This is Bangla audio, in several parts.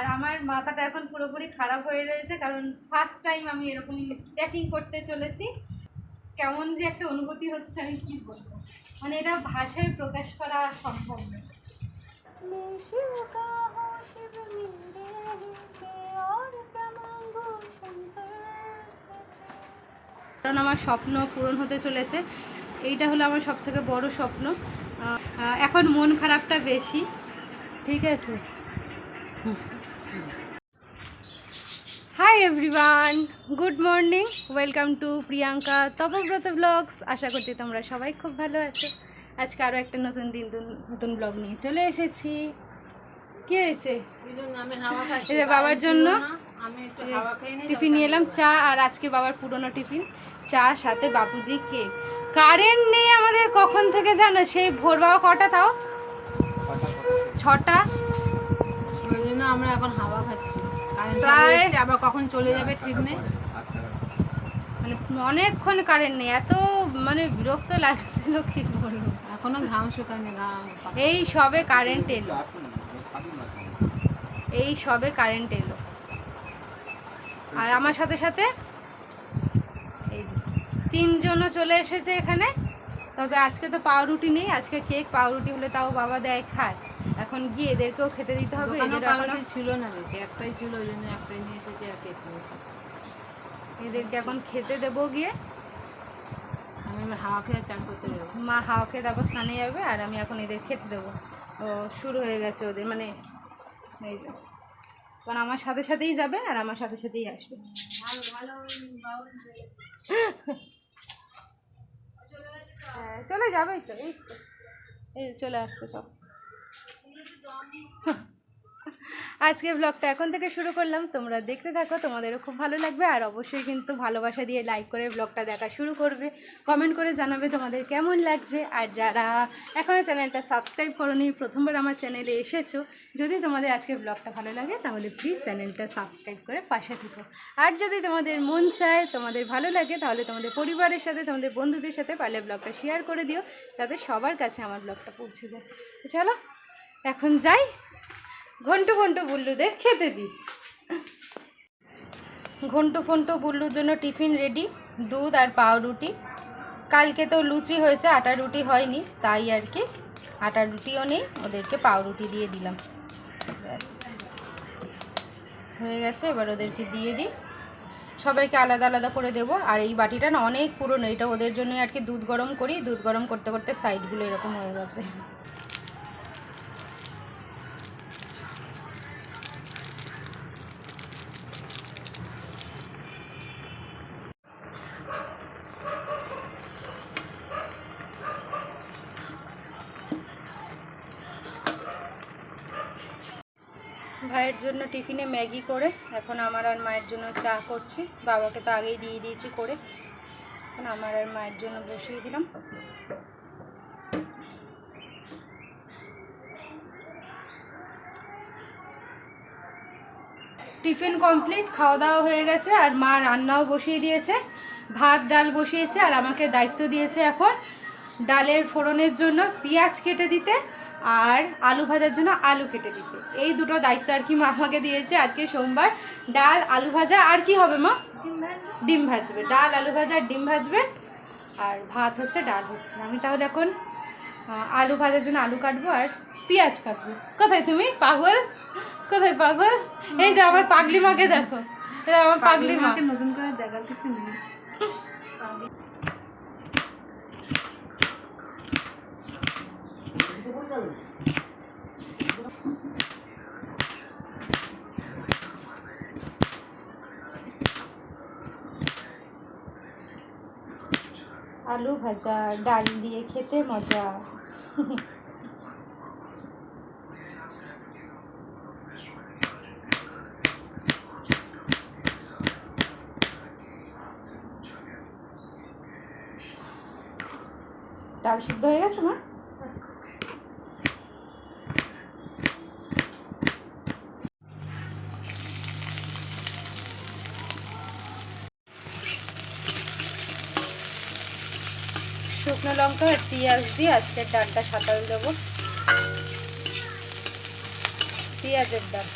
আর আমার মাথাটা এখন পুরোপুরি খারাপ হয়ে রয়েছে, কারণ ফার্স্ট টাইম আমি এরকম প্যাকিং করতে চলেছি। কেমন যে একটা অনুভূতি হচ্ছে, আমি কি বলব? মানে এটা ভাষায় প্রকাশ করা সম্ভব না কারণ আমার স্বপ্ন পূরণ হতে চলেছে। এইটা হলো আমার সব থেকে বড় স্বপ্ন। এখন মন খারাপটা বেশি, ঠিক আছে? Hi everyone good morning welcome to Priyanka Tapobrata blogs আশা করছি তোমরা সবাই খুব ভালো আছো। আজকে আরও একটা নতুন দিন নতুন- ব্লগ নিয়ে চলে এসেছি। কি হয়েছে? বাবার জন্য টিফিন নিয়ে এলাম চা আর আজকে বাবার পুরনো টিফিন চা সাথে বাপুজি কেক কারেন্ট নেই আমাদের কখন থেকে জানো? সেই ভোর বাবা কটা তাও? ছটা? আমরা এখন হাওয়া খাচ্ছি। কারেন্ট প্রায়- আবার কখন চলে যাবে ঠিক নেই। মানে অনেকক্ষণ কারেন্ট নেই এত মানে বিরক্ত লাগছিল কি বলব? এখনও ঘাম শুকায়নি ঘাম। এই সবে কারেন্ট এলো। এই সবে কারেন্ট এলো। আর আমার সাথে সাথে এই যে তিনজনও চলে এসেছে এখানে। তবে আজকে তো পাউরুটি নেই আজকে কেক পাউরুটি হলে তাও বাবা দেয় খায়। এখন গিয়ে এদেরকেও খেতে দিতে হবে ছিল না বেশি একটাই ছিল ওই জন্য একটাই নিয়ে এসেছি আর নিয়েছি এদেরকে এখন খেতে দেবো গিয়ে। আমি হাওয়া খেয়ে চান করতে যাব। মা হাওয়া খেয়ে তারপর স্নানে যাবে আর আমি এখন এদের খেতে দেবো। ও শুরু হয়ে গেছে ওদের মানে এই কারণ আমার সাথে সাথেই যাবে আর আমার সাথে সাথেই আসবে। হ্যাঁ চলে এই তো। এই চলে আসছে সব। আজকে ব্লগটা এখন থেকে শুরু করলাম। তোমরা দেখতে থাকো, তোমাদেরও খুব ভালো লাগবে। আর অবশ্যই কিন্তু ভালোবাসা দিয়ে লাইক করে ব্লগটা দেখা শুরু করবে। কমেন্ট করে জানাবে তোমাদের কেমন লাগছে। আর যারা এখনও চ্যানেলটা সাবস্ক্রাইব করোনি, প্রথমবার আমার চ্যানেলে এসেছ, যদি তোমাদের আজকে ব্লগটা ভালো লাগে, তাহলে প্লিজ চ্যানেলটা সাবস্ক্রাইব করে পাশে থেকো। আর যদি তোমাদের মন চায়, তোমাদের ভালো লাগে, তাহলে তোমাদের পরিবারের সাথে, তোমাদের বন্ধুদের সাথে পারলে ব্লগটা শেয়ার করে দিও, যাতে সবার কাছে আমার ব্লগটা পৌঁছে যায়। চলো এখন যাই, ঘন্টু ঘন্টু বুল্লুদের খেতে দিই ঘন্টু ফন্টু বুল্লুর জন্য টিফিন রেডি দুধ আর পাউরুটি। কালকে তো লুচি হয়েছে, আটা রুটি হয়নি, তাই আর কি। আটা রুটিও নেই, ওদেরকে পাউরুটি দিয়ে দিলাম। ব্যাস। হয়ে গেছে, এবার ওদেরকে দিয়ে দিই। সবাইকে আলাদা আলাদা করে দেবো, আর এই বাটিটা না অনেক পুরনো, এটা ওদের জন্য আর কি দুধ গরম করি, দুধ গরম করতে করতে সাইডগুলো এরকম হয়ে গেছে। ভাইয়ের জন্য টিফিনে ম্যাগি করে, এখন আমার আর মায়ের জন্য চা করছি। বাবাকে তো আগেই দিয়ে দিয়েছি করে। এখন আমার আর মায়ের জন্য বসিয়ে দিলাম। টিফিন কমপ্লিট খাওয়া দাওয়া হয়ে গেছে, আর মা রান্নাও বসিয়ে দিয়েছে, ভাত, ডাল বসিয়েছে, আর আমাকে দায়িত্ব দিয়েছে এখন ডালের ফোড়নের জন্য। পেঁয়াজ কেটে দিতে আর আলু ভাজার জন্য আলু কেটে দিতে এই দুটো দায়িত্ব আর কি মা আমাকে দিয়েছে আজকে সোমবার। ডাল আলু ভাজা আর কি হবে মা? ডিম ভাজবে। ডাল আলু ভাজা আর ডিম ভাজবে। আর ভাত হচ্ছে ডাল হচ্ছে। আমি তাহলে এখন আলু ভাজার জন্য আলু কাটবো আর পেঁয়াজ কাটবো। কোথায় তুমি? পাগল? কোথায় পাগল? এই যে আমার পাগলি মাকে দেখো। আমার পাগলি মাকে নতুন করে দেখার কিছু নেই। আলু ভাজা ডাল দিয়ে খেতে মজা। ডাল সিদ্ধ হয়ে গেছে না পেঁয়াজ দিয়ে আজকের ডালটা সাঁতাল দেবো। পেঁয়াজের ডাল।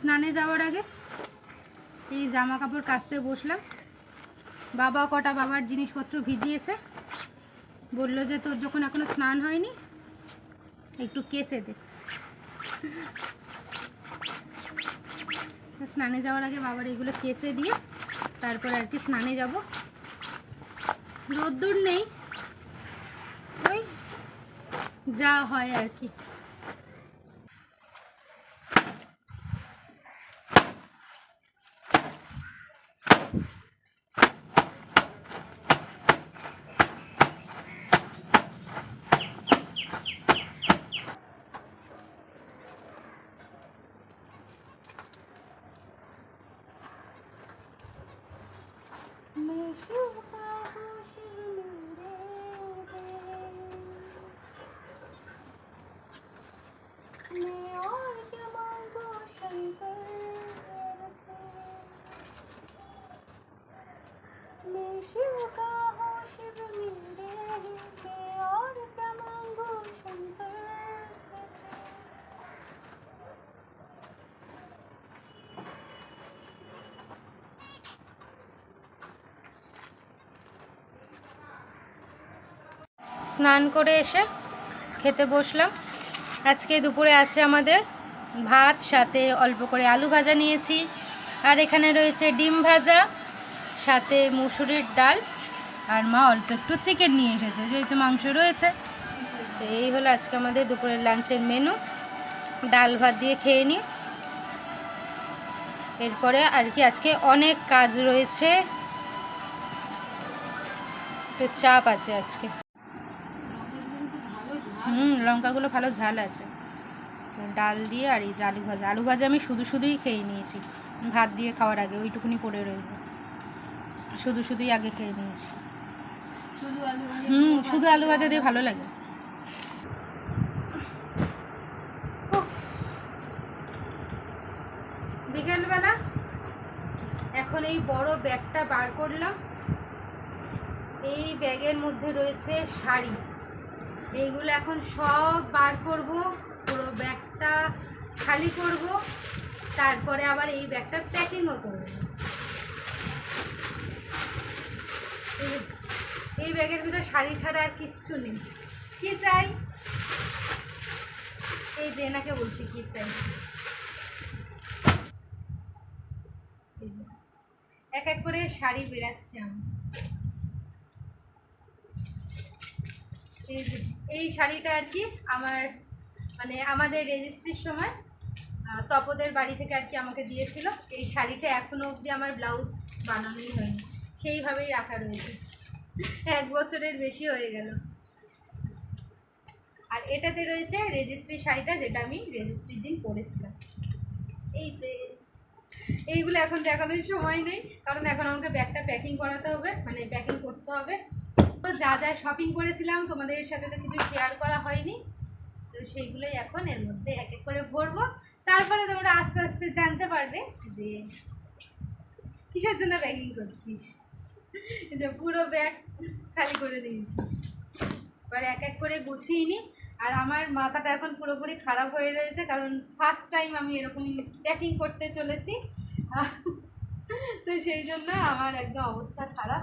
স্নানে যাওয়ার আগে এই জামা কাপড় কাচতে বসলাম। বাবা কটা বাবার জিনিসপত্র ভিজিয়েছে। বলল যে তোর যখন এখনও স্নান হয়নি, একটু কেচে দে। স্নানে যাওয়ার আগে বাবার এগুলো কেচে দিয়ে তারপর আর কি স্নানে যাব। রোদ্দুর নেই। ওই যা হয় আর কি। স্নান করে এসে খেতে বসলাম। আজকে দুপুরে আছে আমাদের ভাত, সাথে অল্প করে আলু ভাজা নিয়েছি। আর এখানে রয়েছে ডিম ভাজা। সাথে মুসুরির ডাল আর মা অল্প একটু চিকেন নিয়ে এসেছে, যেহেতু মাংস রয়েছে। তো এই হলো আজকে আমাদের দুপুরের লাঞ্চের মেনু ডাল ভাত দিয়ে খেয়ে নিই। এরপরে আর কি আজকে অনেক কাজ রয়েছে। চাপ আছে আজকে। হুম, লঙ্কাগুলো ভালো ঝাল আছে। ডাল দিয়ে আর এই আলু ভাজা। আলু ভাজা আমি শুধু শুধুই খেয়ে নিয়েছি। ভাত দিয়ে খাওয়ার আগে, ওইটুকুনি পড়ে রয়েছে শুধু শুধুই আগে খেয়ে নিয়েছি। হুম শুধু আলু ভাজা দিয়ে ভালো লাগে। বিকেলবেলা এখন এই বড় ব্যাগটা বার করলাম। এই ব্যাগের মধ্যে রয়েছে শাড়ি। এইগুলো এখন সব বার করব পুরো ব্যাগটা খালি করব তারপরে আবার এই ব্যাগটা প্যাকিংও করব। এই- ব্যাগের ভিতরে শাড়ি ছাড়া আর কিচ্ছু নেই। কি চাই? এই যে এনাকে বলছি, কি চাই? এক এক করে শাড়ি বেরাচ্ছি আমি এই এই শাড়িটা আর কি আমার মানে আমাদের রেজিস্ট্রির সময় তপদের বাড়ি থেকে আর কি আমাকে দিয়েছিল। এই শাড়িটা এখনও অবধি আমার ব্লাউজ বানানোই হয়নি। সেইভাবেই রাখা রয়েছে এক বছরের বেশি হয়ে গেল। আর এটাতে রয়েছে রেজিস্ট্রি শাড়িটা যেটা আমি রেজিস্ট্রির দিন পরেছিলাম। এই যে, এইগুলো এখন দেখানোর সময় নেই, কারণ এখন আমাকে ব্যাগটা প্যাকিং করাতে হবে মানে প্যাকিং করতে হবে। তো যা যা শপিং করেছিলাম, তোমাদের সাথে তো কিছু শেয়ার করা হয়নি। তো সেইগুলোই এখন এর মধ্যে এক এক করে ভরবো। তারপরে তোমরা আস্তে আস্তে জানতে পারবে যে কিসের জন্য প্যাকিং করছিস। যে পুরো ব্যাগ খালি করে দিয়েছি। এবার এক এক করে গুছিয়ে নিই। আর আমার মাথাটা এখন পুরোপুরি খারাপ হয়ে রয়েছে, কারণ ফার্স্ট টাইম আমি এরকম প্যাকিং করতে চলেছি। তো সেই জন্য আমার একদম অবস্থা খারাপ।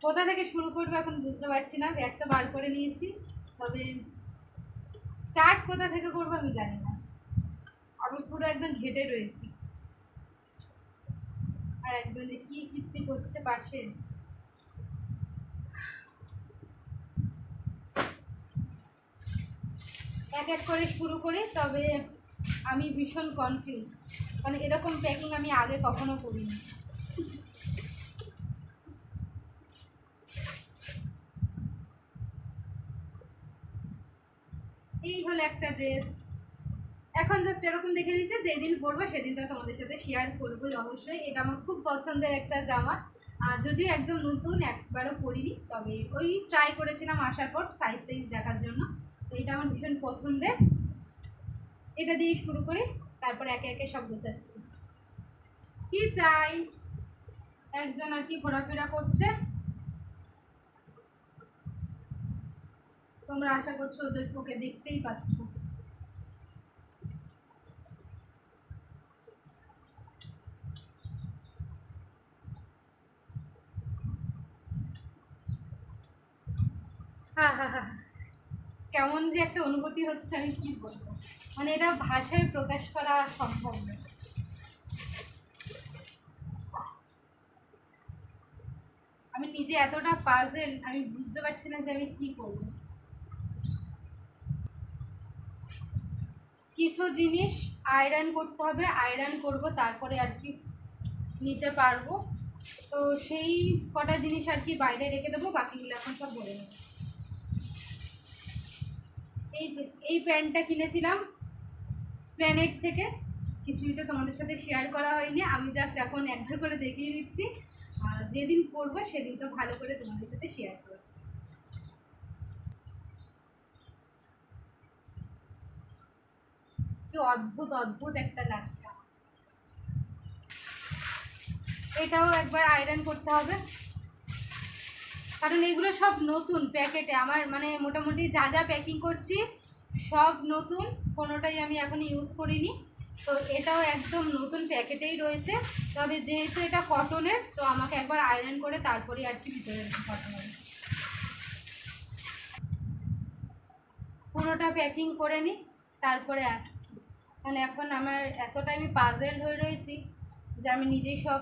কোথা থেকে শুরু করব এখন বুঝতে পারছি না ব্যাগটা বার করে নিয়েছি। তবে স্টার্ট কোথা থেকে করব আমি জানি না। আমি পুরো একদম ঘেটে রয়েছি। আর যে কি কীর্তি করছে পাশে? এক এক করে শুরু করি, তবে আমি ভীষণ কনফিউজ মানে এরকম প্যাকিং আমি আগে কখনো করিনি। এই হলো একটা ড্রেস এখন জাস্ট এরকম দেখে দিচ্ছে, যেদিন পরবো সেদিন তো তোমাদের সাথে শেয়ার করবোই অবশ্যই। এটা আমার খুব পছন্দের একটা জামা। যদিও একদম নতুন, একবারও পরিনি, তবে ওই ট্রাই করেছিলাম আসার পর সাইজ সাইজ দেখার জন্য। তো এটা আমার ভীষণ পছন্দের। এটা দিয়ে শুরু করি, তারপর একে একে সব গোছাচ্ছি। কি চাই? একজন আর কি ঘোরাফেরা করছে। তোমরা আশা করছ ওদের ওকে দেখতেই পাচ্ছ আহা কেমন যে একটা অনুভূতি হচ্ছে, আমি কি বলব? মানে এটা ভাষায় প্রকাশ করা সম্ভব না। আমি নিজে এতটা পাজেল আমি বুঝতে পারছি না যে আমি কি করব। কিছু জিনিস আয়রন করতে হবে আয়রন করব, তারপরে আর কি নিতে পারব। তো সেই কটা জিনিস আর কি বাইরে রেখে দেবো, বাকিগুলো এখন সব বলে নেব। এই যে, এই প্যান্টটা কিনেছিলাম স্প্ল্যানেট থেকে। কিছুই তো তোমাদের সাথে শেয়ার করা হয়নি। আমি জাস্ট এখন একবার করে দেখিয়ে দিচ্ছি। আর যেদিন পরবো সেদিন তো ভালো করে তোমাদের সাথে শেয়ার করব। কি অদ্ভুত অদ্ভুত একটা লাগছে এটাও একবার আয়রন করতে হবে। কারণ এগুলো সব নতুন প্যাকেটে। আমার মানে মোটামুটি যা যা প্যাকিং করছি, সব নতুন। কোনোটাই আমি এখন ইউজ করিনি। তো এটাও একদম নতুন প্যাকেটেই রয়েছে। তবে যেহেতু এটা কটনের তো আমাকে একবার আয়রন করে তারপরে আর কি ভিতরে হবে। পুরোটা প্যাকিং করে নিই তারপরে আসছি। মানে এখন আমার এতটা আমি পাজেল হয়ে রয়েছি যে আমি নিজেই সব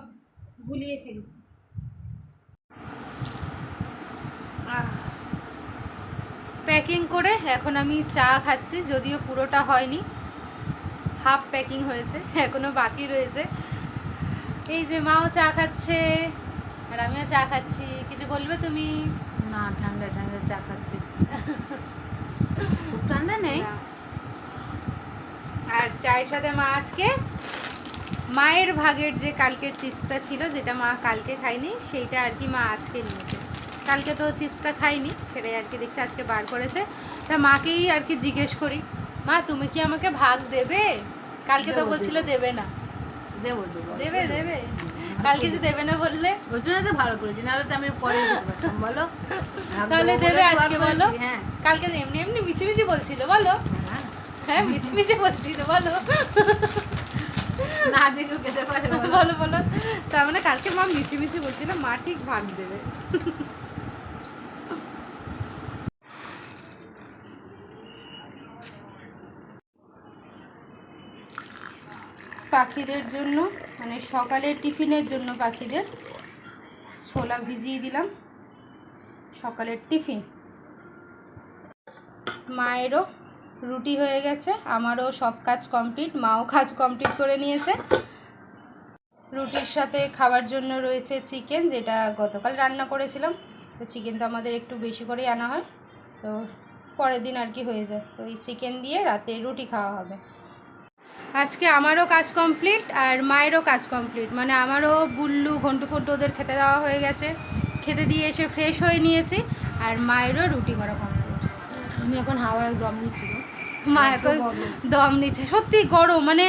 গুলিয়ে ফেলছি। প্যাকিং করে এখন আমি চা খাচ্ছি যদিও পুরোটা হয়নি। হাফ প্যাকিং হয়েছে এখনও বাকি রয়েছে। এই যে মাও চা খাচ্ছে আর আমিও চা খাচ্ছি। কিছু বলবে তুমি? না ঠান্ডা ঠান্ডা চা খাচ্ছি। খুব ঠান্ডা নেই? আর চায়ের সাথে মা আজকে মায়ের ভাগের যে কালকের চিপসটা ছিল যেটা মা কালকে খায়নি সেইটা আর কি মা আজকে নিয়েছে। কালকে তো চিপসটা খাইনি সেটাই আর কি দেখছি আজকে বার করেছে। তা মাকেই আর কি জিজ্ঞেস করি মা তুমি কি আমাকে ভাগ দেবে? কালকে তো বলছিল দেবে। না। দেবো দেবো। দেবে দেবে। কালকে যে দেবে না বললে? ওই জন্য তো ভালো করেছি নাহলে তো আমি পরে বলো। তাহলে দেবে আজকে বলো। হ্যাঁ। কালকে এমনি এমনি মিছি মিছি বলছিল বলো। হ্যাঁ। হ্যাঁ মিছি মিছি বলছিল বলো। না দেখেও খেতে পারে বলো। বলো বলো। তার মানে কালকে মা মিছি মিছি বলছিল মা ঠিক ভাগ দেবে। পাখিদের জন্য মানে সকালের টিফিনের জন্য পাখিদের ছোলা ভিজিয়ে দিলাম। সকালের টিফিন। মায়েরও রুটি হয়ে গেছে, আমারও সব কাজ কমপ্লিট, মাও কাজ কমপ্লিট করে নিয়েছে। রুটির সাথে খাবার জন্য রয়েছে চিকেন, যেটা গতকাল রান্না করেছিলাম। তো চিকেন তো আমাদের একটু বেশি করেই আনা হয়। তো পরের দিন আর কি হয়ে যায়। তো এই চিকেন দিয়ে রাতে রুটি খাওয়া হবে। আজকে আমারও কাজ কমপ্লিট আর মায়েরও কাজ কমপ্লিট মানে আমারও বুল্লু ঘন্টু ফন্টু ওদের খেতে দেওয়া হয়ে গেছে। খেতে দিয়ে এসে ফ্রেশ হয়ে নিয়েছি আর মায়েরও রুটি করা কমপ্লিট আমি এখন হাওয়ার দম নিচ্ছি মা এখন দম নিচ্ছে। সত্যি গরম মানে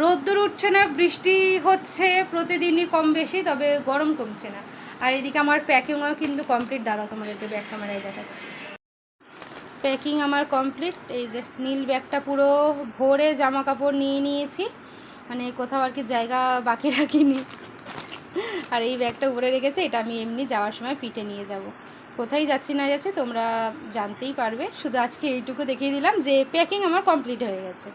রোদ্দুর উঠছে না বৃষ্টি হচ্ছে প্রতিদিনই কম বেশি তবে গরম কমছে না। আর এদিকে আমার প্যাকিংও কিন্তু কমপ্লিট দাঁড়াও তোমাদেরকে ব্যাগ ক্যামেরায় দেখাচ্ছি। প্যাকিং আমার কমপ্লিট এই যে নীল ব্যাগটা পুরো ভরে জামা কাপড় নিয়ে নিয়েছি। মানে কোথাও আর কি জায়গা বাকি রাখিনি। আর এই ব্যাগটা উপরে রেখেছে, এটা আমি এমনি যাওয়ার সময় পিঠে নিয়ে যাব। কোথায় যাচ্ছি না যাচ্ছি তোমরা জানতেই পারবে। শুধু আজকে এইটুকু দেখিয়ে দিলাম যে প্যাকিং আমার কমপ্লিট হয়ে গেছে।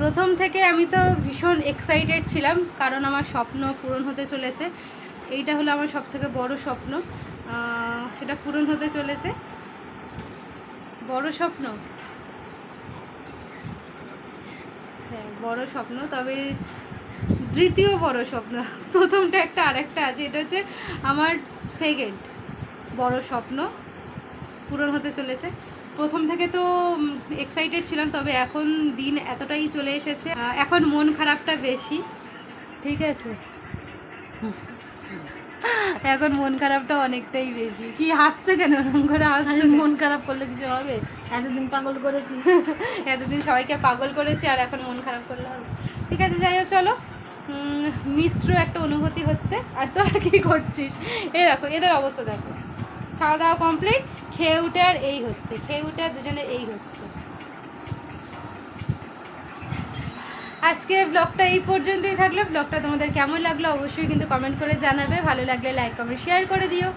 প্রথম থেকে আমি তো ভীষণ এক্সাইটেড ছিলাম, কারণ আমার স্বপ্ন পূরণ হতে চলেছে। এইটা হলো আমার সব থেকে বড় স্বপ্ন। সেটা পূরণ হতে চলেছে। বড় স্বপ্ন। হ্যাঁ বড় স্বপ্ন, তবে দ্বিতীয় বড় স্বপ্ন। প্রথমটা একটা, আরেকটা আছে, এটা হচ্ছে আমার সেকেন্ড বড় স্বপ্ন পূরণ হতে চলেছে। প্রথম থেকে তো এক্সাইটেড ছিলাম, তবে এখন দিন এতটাই চলে এসেছে। এখন মন খারাপটা বেশি, ঠিক আছে? এখন মন খারাপটা অনেকটাই বেশি। কি হাসছে কেন? ওরকম করে হাসছে মন খারাপ করলে কিছু হবে? এতদিন পাগল করেছি। এতদিন সবাইকে পাগল করেছি আর এখন মন খারাপ করলে হবে। ঠিক আছে যাই হোক চলো। মিশ্র একটা অনুভূতি হচ্ছে। আর তোরা কি করছিস? এই দেখো এদের অবস্থা দেখো। খাওয়া দাওয়া কমপ্লিট খেয়ে উঠে আর এই হচ্ছে। খেয়ে উঠে আর দুজনে এই হচ্ছে। আজকে ব্লগটা এই পর্যন্তই থাকল। ব্লগটা তোমাদের কেমন লাগল অবশ্যই কিন্তু কমেন্ট করে জানাবে। ভালো লাগলে লাইক কমেন্ট শেয়ার করে দিও।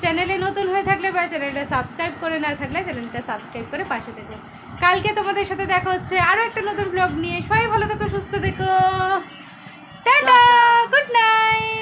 চ্যানেলে নতুন হয়ে থাকলে বা চ্যানেলটা সাবস্ক্রাইব করে না থাকলে চ্যানেলটা সাবস্ক্রাইব করে পাশে থেকো। কালকে তোমাদের সাথে দেখা হচ্ছে আরও একটা নতুন ব্লগ নিয়ে। সবাই ভালো থেকো সুস্থ দেখো টাটা! Good night